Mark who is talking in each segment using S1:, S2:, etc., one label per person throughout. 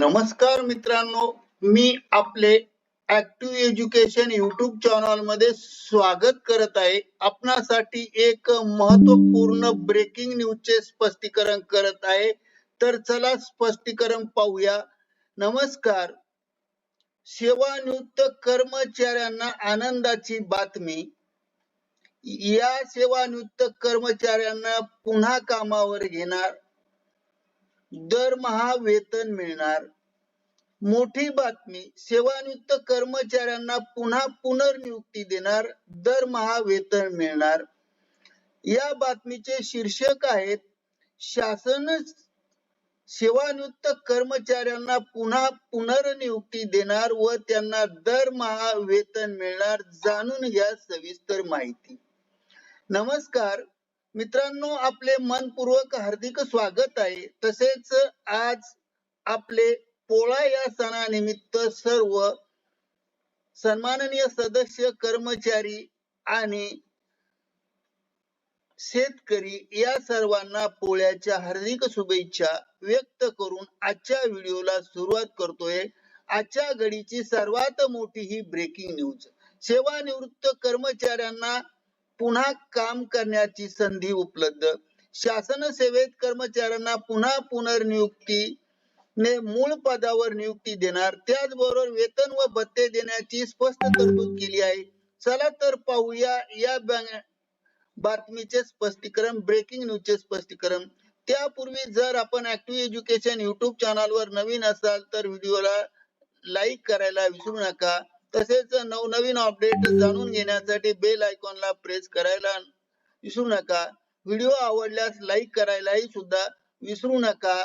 S1: नमस्कार मित्रांनो मी आपले ऍक्टिव्ह एज्युकेशन युट्यूब चॅनलमध्ये स्वागत करत आहे. आपणासाठी एक महत्त्वपूर्ण ब्रेकिंग न्यूजचे स्पष्टीकरण करत आहे. तर चला स्पष्टीकरण पाहूया. नमस्कार. सेवानिवृत्त कर्मचाऱ्यांना आनंदाची बातमी. या सेवानिवृत्त कर्मचाऱ्यांना पुन्हा कामावर घेणार दरमहा वेतन मिळणार. मोठी बातमी सेवानिवृत्त कर्मचाऱ्यांना पुन्हा पुनर्नियुक्ती देणार दरमहा वेतन मिळणार. या बातमीचे शीर्षक आहेत शासन सेवानिवृत्त कर्मचाऱ्यांना पुन्हा पुनर्नियुक्ती देणार व त्यांना दरमहा वेतन मिळणार जाणून घ्या सविस्तर माहिती. नमस्कार मित्रांनो आपले मनपूर्वक हार्दिक स्वागत आहे. तसेच आज आपले पोळा या सणानिमित्त सर्व सन्माननीय सदस्य कर्मचारी आणि शेतकरी या सर्वांना पोळ्याच्या हार्दिक शुभेच्छा व्यक्त करून आजच्या व्हिडिओला सुरुवात करतोय. आजच्या घडीची सर्वात मोठी ही ब्रेकिंग न्यूज सेवानिवृत्त कर्मचाऱ्यांना पुन्हा काम करण्याची संधी उपलब्ध. शासन सेवेत कर्मचाऱ्यांना पुन्हा पुनर्नियुक्ती ने मूळ पदावर नियुक्ती देणार. त्याचबरोबर वेतन व भत्ते देण्याची स्पष्ट तरतूद केली आहे. चला तर पाहूया या बातमीचे स्पष्टीकरण ब्रेकिंग न्यूजचे स्पष्टीकरण. त्यापूर्वी जर आपण ऍक्टिव्ह एज्युकेशन युट्यूब चॅनल वर नवीन असाल तर व्हिडिओला लाईक करायला विसरू नका. तसेच नवनवीन अपडेट जाणून घेण्यासाठी बेल आयकॉनला प्रेस करायला विसरू नका. व्हिडिओ आवडल्यास लाईक करायलाही सुद्धा विसरू नका.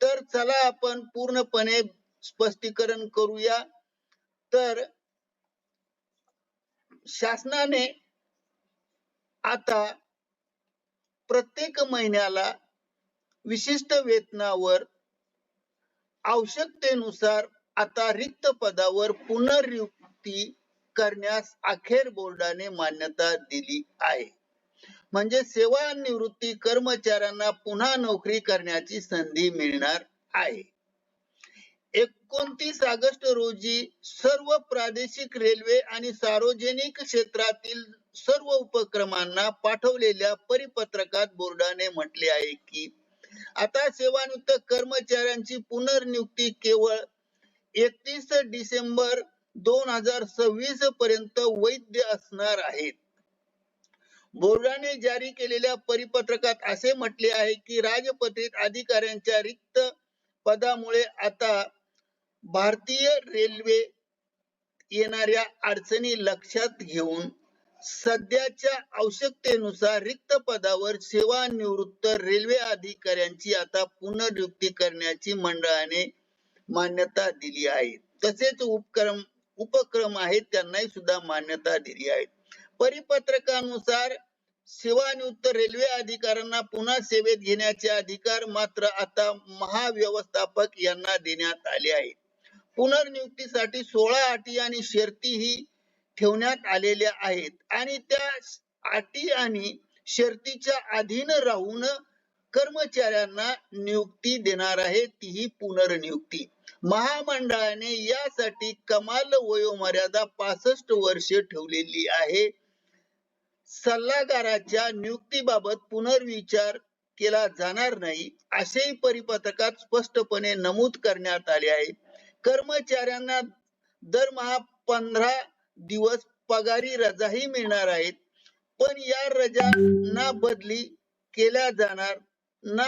S1: तर चला आपण पूर्णपणे स्पष्टीकरण करूया. तर शासनाने आता प्रत्येक महिन्याला विशिष्ट वेतनावर आवश्यकतेनुसार आता रिक्त पदावर पुनर्नियुक्ती करण्यास अखेर बोर्डाने मान्यता दिली आहे. म्हणजे सेवानिवृत्ती कर्मचाऱ्यांना पुन्हा नोकरी करण्याची संधी मिळणार आहे. एकोणतीस ऑगस्ट रोजी सर्व प्रादेशिक रेल्वे आणि सार्वजनिक क्षेत्रातील सर्व उपक्रमांना पाठवलेल्या परिपत्रकात बोर्डाने म्हटले आहे की आता सेवानिवृत्त कर्मचाऱ्यांची पुनर्नियुक्ती केवळ एकतीस डिसेंबर दोन हजार सव्वीस पर्यंत वैध असणार आहेत. बोर्डाने जारी केलेल्या परिपत्रकात असे म्हटले आहे की राजपत्रित अधिकाऱ्यांच्या रिक्त पदामुळे आता भारतीय रेल्वे येणाऱ्या अडचणी लक्षात घेऊन सध्याच्या आवश्यकतेनुसार रिक्त पदावर सेवानिवृत्त रेल्वे अधिकाऱ्यांची आता पुनर्नियुक्ती करण्याची मंडळाने मान्यता दिली आहे. तसेच उपक्रम उपक्रम आहेत त्यांनाही सुद्धा मान्यता दिली आहे. परिपत्रकानुसार सेवानिवृत्त रेल्वे अधिकाऱ्यांना पुन्हा सेवेत घेण्याचे अधिकार मात्र आता महाव्यवस्थापक यांना देण्यात आले आहे पुनर्नियुक्तीसाठी सोळा अटी आणि शर्ती ही ठेवण्यात आलेल्या आहेत आणि त्या अटी आणि शर्तीच्या अधीन राहून कर्मचाऱ्यांना नियुक्ती देणार आहे तीही पुनर्नियुक्ती. महामंडळाने यासाठी कमाल वयोमर्यादा पासष्ट वर्ष ठेवलेली आहे. सल्लागाराच्या नियुक्तीबाबत पुनर्विचार केला जाणार नाही असेही परिपत्रकात स्पष्टपणे नमूद करण्यात आले आहे. कर्मचाऱ्यांना दरमहा पंधरा दिवस पगारी रजाही मिळणार आहेत पण या रजा ना बदली केल्या जाणार ना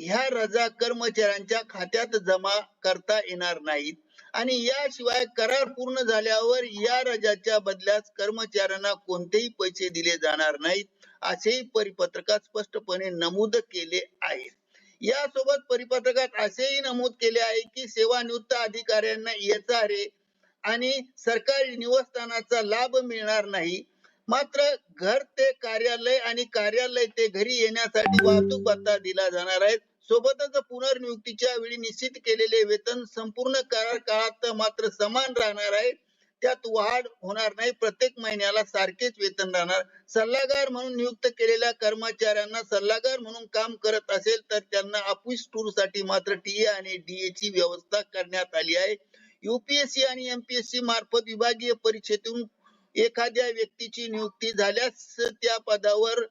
S1: ह्या रजा कर्मचाऱ्यांच्या खात्यात जमा करता येणार नाहीत. आणि याशिवाय करार पूर्ण झाल्यावर या रजाच्या बदल्यात कर्मचाऱ्यांना कोणतेही पैसे दिले जाणार नाहीत असेही परिपत्रकात स्पष्टपणे नमूद केले आहे. यासोबत परिपत्रकात असेही नमूद केले आहे की सेवानिवृत्त अधिकाऱ्यांना याचा रे आणि सरकारी निवासस्थानाचा लाभ मिळणार नाही. मात्र घर ते कार्यालय आणि कार्यालय ते घरी येण्यासाठी वाहतूक भत्ता दिला जाणार आहे. सोबतच पुनर्नियुक्तीच्या वेळी निश्चित केलेले वेतन संपूर्ण करार काळात मात्र समान राहणार आहे. त्यात वाढ होणार नाही. प्रत्येक महिन्याला सारखेच वेतन राहणार. सल्लागार म्हणून नियुक्त केलेल्या कर्मचाऱ्यांना सल्लागार म्हणून काम करत असेल तर त्यांना ऑफिस टूरसाठी मात्र टीए आणि डीए ची व्यवस्था करण्यात आली आहे. युपीएससी आणि एमपीएससी मार्फत विभागीय परीक्षेतून एखाद्या व्यक्तीची नियुक्ती झाल्यास त्या पदावर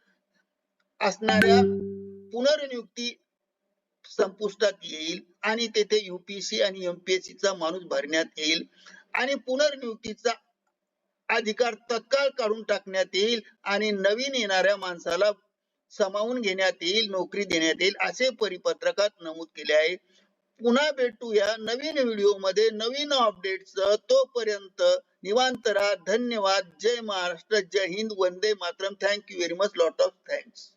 S1: असणाऱ्या पुनर्नियुक्ती संपुष्टात येईल आणि तेथे युपीएससी आणि एमपीएससी चा माणूस भरण्यात येईल आणि पुनर्नियुक्तीचा अधिकार तत्काळ काढून टाकण्यात येईल आणि नवीन येणाऱ्या माणसाला समावून घेण्यात येईल नोकरी देण्यात येईल असे परिपत्रकात नमूद केले आहे. पुन्हा भेटूया नवीन व्हिडिओमध्ये नवीन अपडेट्स तोपर्यंत निवांत राहा. धन्यवाद. जय महाराष्ट्र. जय हिंद. वंदे Mataram. Thank you very much lot of thanks